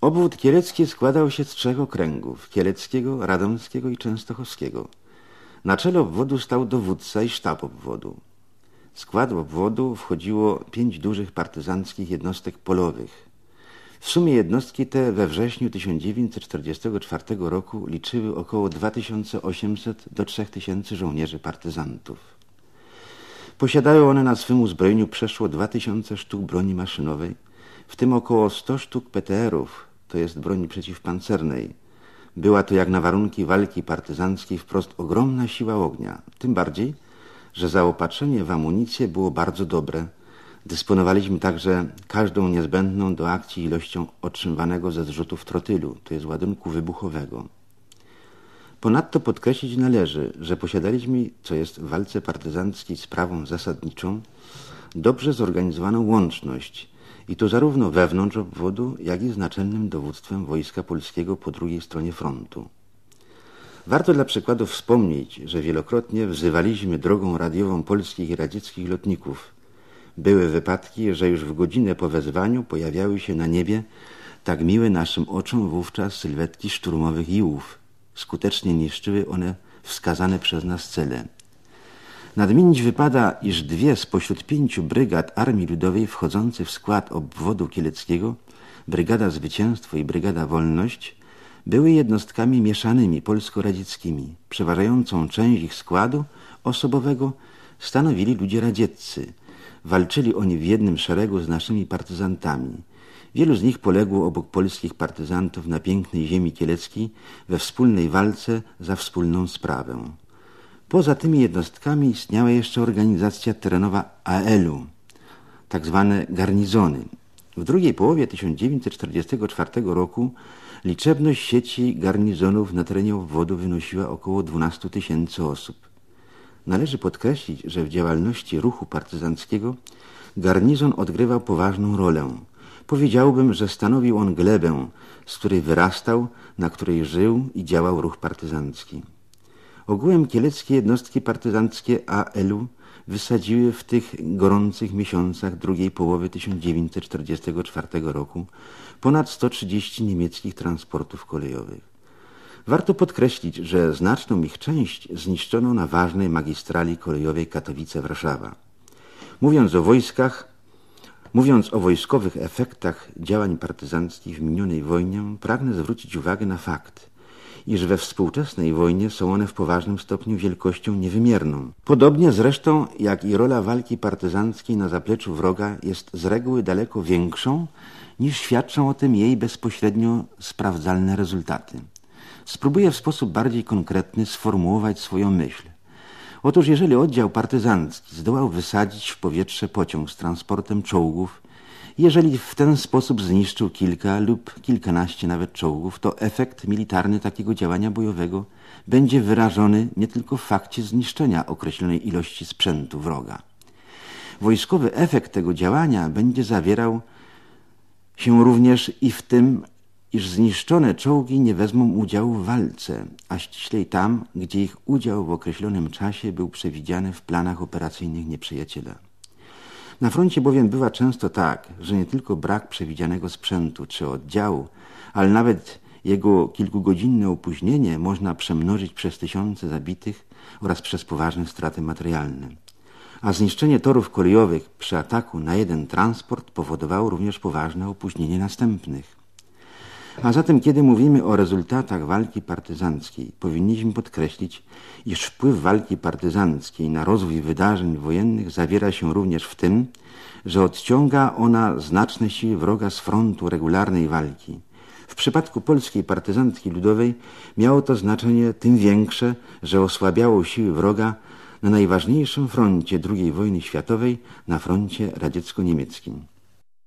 Obwód kielecki składał się z trzech okręgów, kieleckiego, radomskiego i częstochowskiego. Na czele obwodu stał dowódca i sztab obwodu. W skład obwodu wchodziło pięć dużych partyzanckich jednostek polowych. W sumie jednostki te we wrześniu 1944 roku liczyły około 2800 do 3000 żołnierzy partyzantów. Posiadają one na swym uzbrojeniu przeszło 2000 sztuk broni maszynowej, w tym około 100 sztuk PTR-ów, to jest broni przeciwpancernej. Była to jak na warunki walki partyzanckiej wprost ogromna siła ognia, tym bardziej, że zaopatrzenie w amunicję było bardzo dobre. Dysponowaliśmy także każdą niezbędną do akcji ilością otrzymywanego ze zrzutów trotylu, to jest ładunku wybuchowego. Ponadto podkreślić należy, że posiadaliśmy, co jest w walce partyzanckiej sprawą zasadniczą, dobrze zorganizowaną łączność i to zarówno wewnątrz obwodu, jak i z naczelnym dowództwem Wojska Polskiego po drugiej stronie frontu. Warto dla przykładu wspomnieć, że wielokrotnie wzywaliśmy drogą radiową polskich i radzieckich lotników. Były wypadki, że już w godzinę po wezwaniu pojawiały się na niebie tak miłe naszym oczom wówczas sylwetki szturmowych iłów. Skutecznie niszczyły one wskazane przez nas cele. Nadmienić wypada, iż dwie spośród pięciu brygad Armii Ludowej wchodzących w skład obwodu kieleckiego, Brygada Zwycięstwo i Brygada Wolność, były jednostkami mieszanymi polsko-radzieckimi. Przeważającą część ich składu osobowego stanowili ludzie radzieccy. Walczyli oni w jednym szeregu z naszymi partyzantami. Wielu z nich poległo obok polskich partyzantów na pięknej ziemi kieleckiej we wspólnej walce za wspólną sprawę. Poza tymi jednostkami istniała jeszcze organizacja terenowa AL-u, tak zwane garnizony. W drugiej połowie 1944 roku liczebność sieci garnizonów na terenie obwodu wynosiła około 12 tysięcy osób. Należy podkreślić, że w działalności ruchu partyzanckiego garnizon odgrywał poważną rolę. Powiedziałbym, że stanowił on glebę, z której wyrastał, na której żył i działał ruch partyzancki. Ogółem kieleckie jednostki partyzanckie AL-u wysadziły w tych gorących miesiącach drugiej połowy 1944 roku ponad 130 niemieckich transportów kolejowych. Warto podkreślić, że znaczną ich część zniszczono na ważnej magistrali kolejowej Katowice-Warszawa. Mówiąc o wojskach, mówiąc o wojskowych efektach działań partyzanckich w minionej wojnie, pragnę zwrócić uwagę na fakt – iż we współczesnej wojnie są one w poważnym stopniu wielkością niewymierną. Podobnie zresztą jak i rola walki partyzanckiej na zapleczu wroga jest z reguły daleko większą, niż świadczą o tym jej bezpośrednio sprawdzalne rezultaty. Spróbuję w sposób bardziej konkretny sformułować swoją myśl. Otóż jeżeli oddział partyzancki zdołał wysadzić w powietrze pociąg z transportem czołgów jeżeli w ten sposób zniszczył kilka lub kilkanaście nawet czołgów, to efekt militarny takiego działania bojowego będzie wyrażony nie tylko w fakcie zniszczenia określonej ilości sprzętu wroga. Wojskowy efekt tego działania będzie zawierał się również i w tym, iż zniszczone czołgi nie wezmą udziału w walce, a ściślej tam, gdzie ich udział w określonym czasie był przewidziany w planach operacyjnych nieprzyjaciela. Na froncie bowiem bywa często tak, że nie tylko brak przewidzianego sprzętu czy oddziału, ale nawet jego kilkugodzinne opóźnienie można przemnożyć przez tysiące zabitych oraz przez poważne straty materialne. A zniszczenie torów kolejowych przy ataku na jeden transport powodowało również poważne opóźnienie następnych. A zatem, kiedy mówimy o rezultatach walki partyzanckiej, powinniśmy podkreślić, iż wpływ walki partyzanckiej na rozwój wydarzeń wojennych zawiera się również w tym, że odciąga ona znaczne siły wroga z frontu regularnej walki. W przypadku polskiej partyzantki ludowej miało to znaczenie tym większe, że osłabiało siły wroga na najważniejszym froncie II wojny światowej, na froncie radziecko-niemieckim.